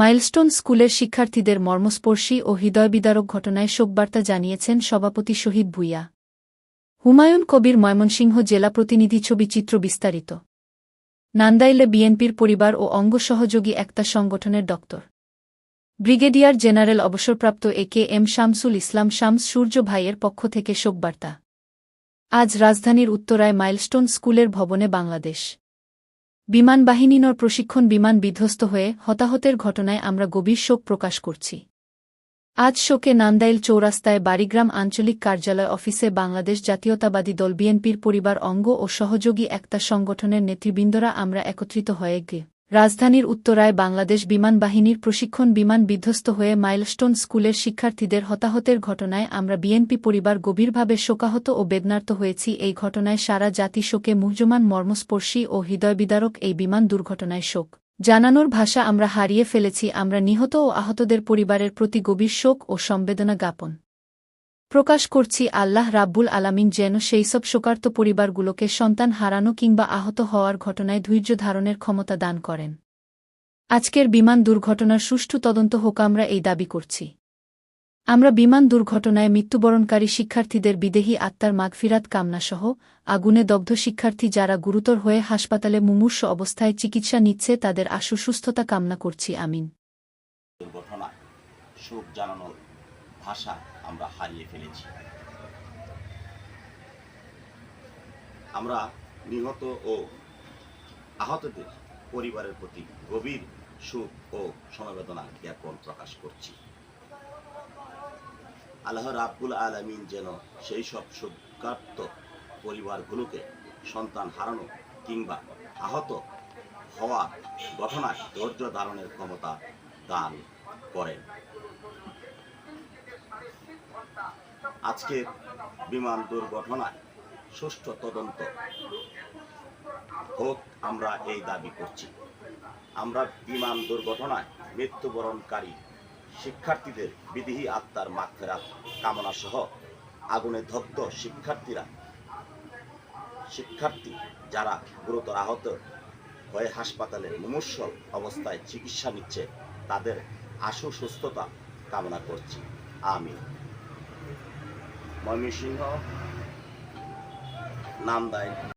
Milestone স্কুলের শিক্ষার্থীদের মর্মস্পর্শী ও হৃদয়বিদারক ঘটনায় শোকবার্তা জানিয়েছেন সভাপতি শহীদ ভুইয়া। হুমায়ুন কবির ময়মনসিংহ জেলা প্রতিনিধি ছবি চিত্র বিস্তারিত। নান্দাইলে বিএনপির পরিবার ও অঙ্গ সহযোগী একটা সংগঠনের ডক্টর। ব্রিগেডিয়ার জেনারেল অবসরপ্রাপ্ত A K M Shamsul Islam Shams Surjo ভাইয়ের পক্ষ থেকে শোকবার্তা। আজ রাজধানীর উত্তরায় মাইলস্টোন স্কুলের ভবনে বাংলাদেশ। বিমান বাহিনীনর প্রশিক্ষণ বিমান বিধ্বস্ত হয়ে হতাহতের ঘটনায় আমরা গভীর শোক প্রকাশ করছি। আজ শোকে নান্দাইল চৌরাস্তায় বাড়িগ্রাম আঞ্চলিক কার্যালয় অফিসে বাংলাদেশ জাতীয়তাবাদী দল বিএনপির পরিবার অঙ্গ ও সহযোগী একটা সংগঠনের নেতৃবৃন্দরা আমরা একত্রিত হয়ে গে রাজধানীর উত্তরায় বাংলাদেশ বিমান বাহিনীর প্রশিক্ষণ বিমান বিধ্বস্ত হয়ে মাইলস্টোন স্কুলের শিক্ষার্থীদের হতাহতের ঘটনায় আমরা বিএনপি পরিবার গভীরভাবে শোকাহত ও বেদনার্ত হয়েছি। এই ঘটনায় সারা জাতি শোকে মুহ্যমান মর্মস্পর্শী ও হৃদয়বিদারক এই বিমান দুর্ঘটনায় শোক। জানানোর ভাষা আমরা হারিয়ে ফেলেছি। আমরা নিহত ও আহতদের পরিবারের প্রতি গভীর শোক ও সম্বেদনা জ্ঞাপন। প্রকাশ করছি, আল্লাহ রাব্বুল আলামিন যেন সেইসব শোকার্ত পরিবারগুলোকে সন্তান হারানো কিংবা আহত হওয়ার ঘটনায় ধৈর্য ধারণের ক্ষমতা দান করেন। আজকের বিমান দুর্ঘটনার সুষ্ঠু তদন্ত হোক, আমরা এই দাবি করছি। আমরা বিমান দুর্ঘটনায় মৃত্যুবরণকারী শিক্ষার্থীদের বিদেহী আত্মার মাগফিরাত কামনাসহ আগুনে দগ্ধ শিক্ষার্থী যারা গুরুতর হয়ে হাসপাতালে মুমূর্ষ অবস্থায় চিকিৎসা নিচ্ছে, তাদের আশু সুস্থতা কামনা করছি, আমিন। শোক জানানোর ভাষা আমরা হারিয়ে ফেলেছি। আমরা নিহত ও আহতদের পরিবারের প্রতি গভীর সুখ ও সমবেদনা জ্ঞাপন প্রকাশ করছি। আল্লাহ রাব্বুল আলমিন যেন সেই সব শোকার্ত পরিবারগুলোকে সন্তান হারানো কিংবা আহত হওয়া ঘটনায় ধৈর্য ধারণের ক্ষমতা দান করেন। আজকের বিমান দুর্ঘটনায় সুষ্ঠু তদন্ত হোক, আমরা এই দাবি করছি। আমরা বিমান দুর্ঘটনায় মৃত্যুবরণকারী শিক্ষার্থীদের বিদেহী আত্মার মাগফেরাত কামনা সহ আগুনে দগ্ধ শিক্ষার্থীরা, শিক্ষার্থী যারা গুরুতর আহত হয়ে হাসপাতালে মুমূর্ষ অবস্থায় চিকিৎসা নিচ্ছে, তাদের আশু সুস্থতা কামনা করছি। আমি। ময়মনসিংহ নামদাই